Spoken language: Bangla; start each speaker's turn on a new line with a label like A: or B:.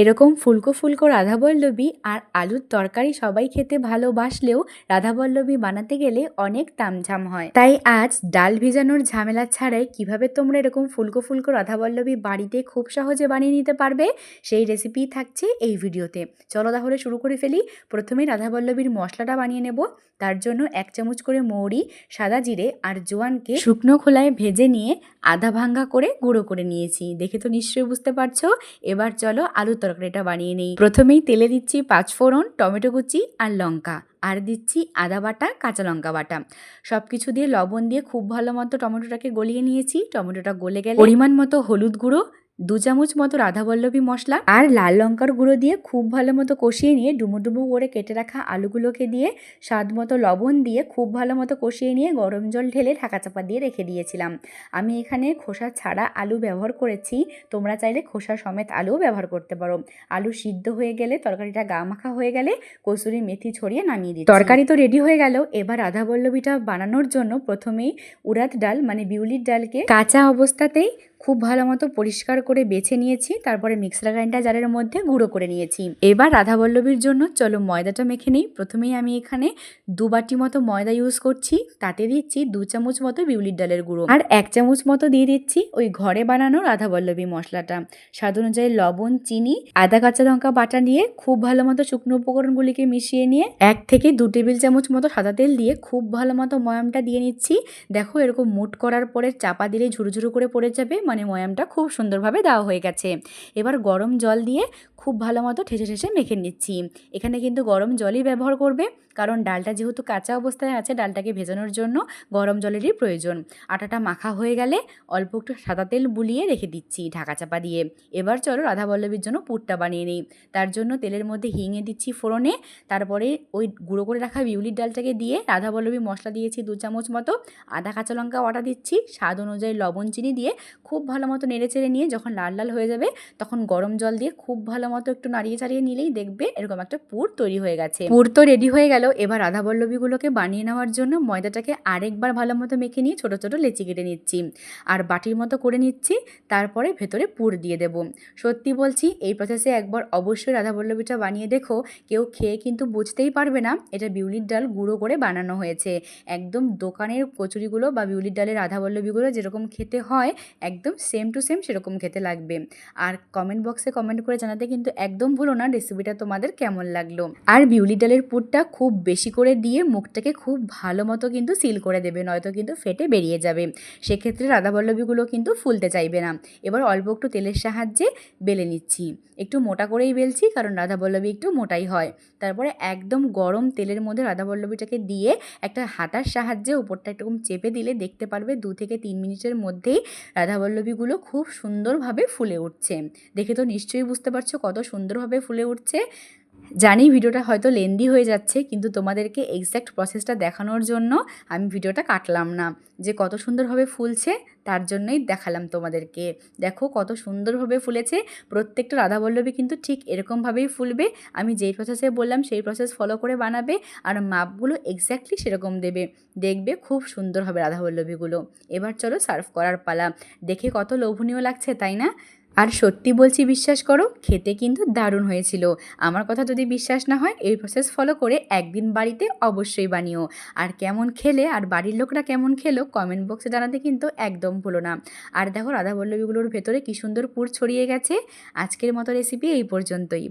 A: এরকম ফুলকো ফুলকো রাধাবল্লবী আর আলুর তরকারি সবাই খেতে ভালোবাসলেও রাধাবল্লবী বানাতে গেলে অনেক তামঝাম হয়। তাই আজ ডাল ভিজানোর ঝামেলা ছাড়াই কীভাবে তোমরা এরকম ফুলকো ফুলকো রাধাবল্লবী বাড়িতে খুব সহজে বানিয়ে নিতে পারবে, সেই রেসিপি থাকছে এই ভিডিওতে। চলো তাহলে শুরু করে ফেলি। প্রথমে রাধাবল্লভীর মশলাটা বানিয়ে নেব। তার জন্য এক চামচ করে মৌরি, সাদা জিরে আর জোয়ানকে শুকনো খোলায় ভেজে নিয়ে আধা ভাঙ্গা করে গুঁড়ো করে নিয়েছি। দেখে তো নিশ্চয়ই বুঝতে পারছ। এবার চলো আলুর তরকারিটা বানিয়ে নিই। প্রথমেই তেলে দিচ্ছি পাঁচ ফোড়ন, টমেটো কুচি আর লঙ্কা। আর দিচ্ছি আদা বাটা, কাঁচা লঙ্কা বাটা। সব কিছু দিয়ে লবণ দিয়ে খুব ভালো মতো টমেটোটাকে গলিয়ে নিয়েছি। টমেটোটা গলে গেলে পরিমাণ মতো হলুদ গুঁড়ো দু চামচ মতো রাধাবল্লভী মশলা আর লাল লঙ্কার গুঁড়ো দিয়ে খুব ভালো মতো কষিয়ে নিয়ে ডুমো ডুমো করে কেটে রাখা আলুগুলোকে দিয়ে স্বাদ মতো লবণ দিয়ে খুব ভালো মতো কষিয়ে নিয়ে গরম জল ঢেলে ঢাকা চাপা দিয়ে রেখে দিয়েছিলাম। আমি এখানে খোসা ছাড়া আলু ব্যবহার করেছি। তোমরা চাইলে খোসা সমেত আলুও ব্যবহার করতে পারো। আলু সিদ্ধ হয়ে গেলে তরকারিটা গা মাখা হয়ে গেলে কসুরি মেথি ছড়িয়ে নামিয়ে দিই তরকারি তো রেডি হয়ে গেল। এবার রাধাবল্লভীটা বানানোর জন্য প্রথমেই উড়াত ডাল মানে বিউলির ডালকে কাঁচা অবস্থাতেই খুব ভালো মতো পরিষ্কার করে বেছে নিয়েছি, তারপরে মিক্সার গ্রাইন্ডার জারের মধ্যে গুঁড়ো করে নিয়েছি। এবার রাধাবল্লভীর জন্য চলো ময়দাটা মেখে নিই। প্রথমেই আমি এখানে দু বাটি মতো ময়দা ইউজ করছি, তাতে দিচ্ছি দু চামচ মতো বিউলির ডালের গুঁড়ো। আর এক চামচ মতো দিয়ে দিচ্ছি ওই ঘরে বানানো রাধাবল্লভী মশলাটা। স্বাদ অনুযায়ী লবণ, চিনি, আদা, কাঁচা লঙ্কা বাটা নিয়ে খুব ভালো মতো শুকনো উপকরণগুলিকে মিশিয়ে নিয়ে এক থেকে দু টেবিল চামচ মতো সাদা তেল দিয়ে খুব ভালো মতো ময়ামটা দিয়ে নিচ্ছি। দেখো এরকম মুট করার পরে চাপা দিলে ঝুরু ঝুরু করে পড়ে যাবে মানে ময়ামটা খুব সুন্দরভাবে দেওয়া হয়ে গেছে। এবার গরম জল দিয়ে খুব ভালো মতো ঠেসে ঠেসে মেখে নিচ্ছি। এখানে কিন্তু গরম জলই ব্যবহার করবে, কারণ ডালটা যেহেতু কাঁচা অবস্থায় আছে, ডালটাকে ভেজানোর জন্য গরম জলেরই প্রয়োজন। আটাটা মাখা হয়ে গেলে অল্প একটু সাদা তেল বুলিয়ে রেখে দিচ্ছি ঢাকা চাপা দিয়ে। এবার চলো রাধা রাধাবল্লভীর জন্য পুরটা বানিয়ে নিই। তার জন্য তেলের মধ্যে হিঙে দিচ্ছি ফোড়নে, তারপরে ওই গুঁড়ো করে রাখা বিউলির ডালটাকে দিয়ে রাধা রাধাবল্লভী মশলা দিয়েছি দু চামচ মতো, আদা, কাঁচা লঙ্কা ওয়াটা দিচ্ছি, স্বাদ অনুযায়ী লবণ, চিনি দিয়ে খুব ভালো মতো নেড়ে চেড়ে নিয়ে যখন লাল লাল হয়ে যাবে, তখন গরম জল দিয়ে খুব ভালো মতো একটু নাড়িয়ে চাড়িয়ে নিলেই দেখবে এরকম একটা পুর তৈরি হয়ে গেছে। পুর তো রেডি হয়ে গেল। এবার রাধাবল্লভীগুলোকে বানিয়ে নেওয়ার জন্য ময়দাটাকে আরেকবার ভালো মতো মেখে নিয়ে ছোটো ছোটো লেচি কেটে নিচ্ছি। আর বাটির মতো করে নিচ্ছি, তারপরে ভেতরে পুর দিয়ে দেব। সত্যি বলছি, এই প্রসেসে একবার অবশ্যই রাধাবল্লভীটা বানিয়ে দেখো। কেউ খেয়ে কিন্তু বুঝতেই পারবে না, এটা বিউলির ডাল গুঁড়ো করে বানানো হয়েছে। একদম দোকানের কচুরিগুলো বা বিউলির ডালের রাধাবল্লভীগুলো যেরকম খেতে হয়, একদম সেম টু সেম সেরকম খেতে লাগবে। আর কমেন্ট বক্সে কমেন্ট করে জানাতে কিন্তু একদম ভুলো না রেসিপিটা তোমাদের কেমন লাগল। আর বিউলি ডালের পুরটা খুব বেশি করে দিয়ে মুখটাকে খুব ভালো মতো কিন্তু সিল করে দেবে, নয়তো কিন্তু ফেটে বেরিয়ে যাবে। সেক্ষেত্রে রাধাবল্লভীগুলো কিন্তু ফুলতে চাইবে না। এবার অল্প একটু তেলের সাহায্যে বেলে নিচ্ছি। একটু মোটা করেই বেলছি, কারণ রাধাবল্লভী একটু মোটাই হয়। তারপরে একদম গরম তেলের মধ্যে রাধাবল্লভীটাকে দিয়ে একটা হাতার সাহায্যে উপরটা একরকম চেপে দিলে দেখতে পারবে দু থেকে তিন মিনিটের মধ্যেই রাধাবল্লভীগুলো খুব সুন্দরভাবে ফুলে উঠছে। দেখে তো নিশ্চয়ই বুঝতে পারছ কত সুন্দরভাবে ফুলে উঠছে। জানি ভিডিওটা হয়তো লেন্দি হয়ে যাচ্ছে, কিন্তু তোমাদেরকে এক্স্যাক্ট প্রসেসটা দেখানোর জন্য আমি ভিডিওটা কাটলাম না। যে কত সুন্দরভাবে ফুলছে, তার জন্যই দেখালাম তোমাদেরকে। দেখো কত সুন্দরভাবে ফুলেছে, প্রত্যেকটা রাধা রাধাবল্লভী কিন্তু ঠিক এরকমভাবেই ফুলবে। আমি যেই প্রসেসে বললাম, সেই প্রসেস ফলো করে বানাবে, আর মাপগুলো এক্স্যাক্টলি সেরকম দেবে। দেখবে খুব সুন্দর হবে রাধা রাধাবল্লভীগুলো এবার চলো সার্ভ করার পালা। দেখে কত লোভনীয় লাগছে, তাই না? আর সত্যি বলছি বিশ্বাস করো, খেতে কিন্তু দারুণ হয়েছিল। আমার কথা যদি বিশ্বাস না হয়, এই প্রসেস ফলো করে একদিন বাড়িতে অবশ্যই বানিও। আর কেমন খেলে আর বাড়ির লোকরা কেমন খেলো কমেন্ট বক্সে জানাতে কিন্তু একদম ভুলো না। আর দেখো রাধাবল্লভীগুলোর ভেতরে কী সুন্দর পুর ছড়িয়ে গেছে। আজকের মতো রেসিপি এই পর্যন্তই।